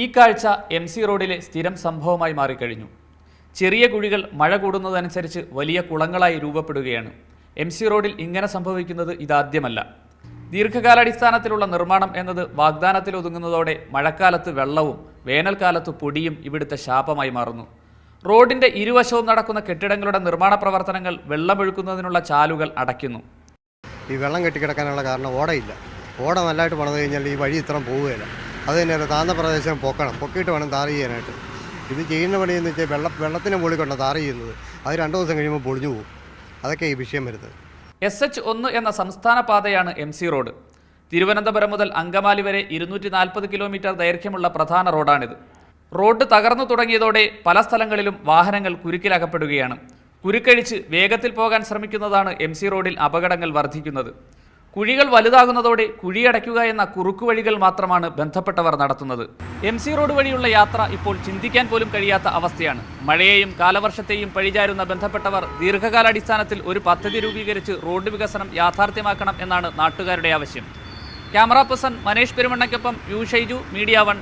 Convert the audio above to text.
ഈ കാഴ്ച M C റോഡിലെ സ്ഥിരം സംഭവമായി മാറിക്കഴിഞ്ഞു. ചെറിയ കുഴികൾ മഴ കൂടുന്നതനുസരിച്ച് വലിയ കുളങ്ങളായി രൂപപ്പെടുകയാണ്. എം സി റോഡിൽ ഇങ്ങനെ സംഭവിക്കുന്നത് ഇതാദ്യമല്ല. ദീർഘകാലാടിസ്ഥാനത്തിലുള്ള നിർമ്മാണം എന്നത് വാഗ്ദാനത്തിൽ ഒതുങ്ങുന്നതോടെ മഴക്കാലത്ത് വെള്ളവും വേനൽക്കാലത്ത് പൊടിയും ഇവിടുത്തെ ശാപമായി മാറുന്നു. റോഡിന്റെ ഇരുവശവും നടക്കുന്ന കെട്ടിടങ്ങളുടെ നിർമ്മാണ പ്രവർത്തനങ്ങൾ വെള്ളമൊഴുക്കുന്നതിനുള്ള ചാലുകൾ അടയ്ക്കുന്നു. ഈ വെള്ളം കെട്ടിക്കിടക്കാനുള്ള കാരണം ഓടയില്ല. ഓട നല്ലതായിട്ട് പണിത് കഴിഞ്ഞാൽ ഈ വഴി ഇത്രയും പോവുകയില്ല. അത് തന്നെയല്ല താഴ്ന്ന പ്രദേശം പൊക്കണം. പൊക്കിയിട്ട് വേണം താറ് ചെയ്യാനായിട്ട്. ഇത് ചെയ്യുന്ന പണി എന്ന് വെച്ചാൽ വെള്ളം വെള്ളത്തിന് മുകളിൽ കൊണ്ട താറ് ചെയ്യുന്നത്. അത് രണ്ട് ദിവസം കഴിയുമ്പോൾ പൊളിഞ്ഞു പോകും. അതൊക്കെ ഈ വിഷയം വരുന്നത്. എസ് എച്ച് ഒന്ന് എന്ന സംസ്ഥാന പാതയാണ് എം സി റോഡ്. തിരുവനന്തപുരം മുതൽ അങ്കമാലി വരെ ഇരുന്നൂറ്റി നാൽപ്പത് കിലോമീറ്റർ ദൈർഘ്യമുള്ള പ്രധാന റോഡാണിത്. റോഡ് തകർന്നു തുടങ്ങിയതോടെ പല സ്ഥലങ്ങളിലും വാഹനങ്ങൾ കുരുക്കിലകപ്പെടുകയാണ്. കുരുക്കഴിച്ച് വേഗത്തിൽ പോകാൻ ശ്രമിക്കുന്നതാണ് എം സി റോഡിൽ അപകടങ്ങൾ വർദ്ധിക്കുന്നത്. കുഴികൾ വലുതാകുന്നതോടെ കുഴിയടയ്ക്കുക എന്ന കുറുക്കുവഴികൾ മാത്രമാണ് ബന്ധപ്പെട്ടവർ നടത്തുന്നത്. എം സി റോഡ് വഴിയുള്ള യാത്ര ഇപ്പോൾ ചിന്തിക്കാൻ പോലും കഴിയാത്ത അവസ്ഥയാണ്. മഴയെയും കാലവർഷത്തെയും പഴിചാരുന്ന ബന്ധപ്പെട്ടവർ ദീർഘകാലാടിസ്ഥാനത്തിൽ ഒരു പദ്ധതി രൂപീകരിച്ച് റോഡ് വികസനം യാഥാർത്ഥ്യമാക്കണം എന്നാണ് നാട്ടുകാരുടെ ആവശ്യം. ക്യാമറ പേഴ്സൺ മനേഷ് പെരുമണ്ണയ്ക്കൊപ്പം യു ഷൈജു മീഡിയ വൺ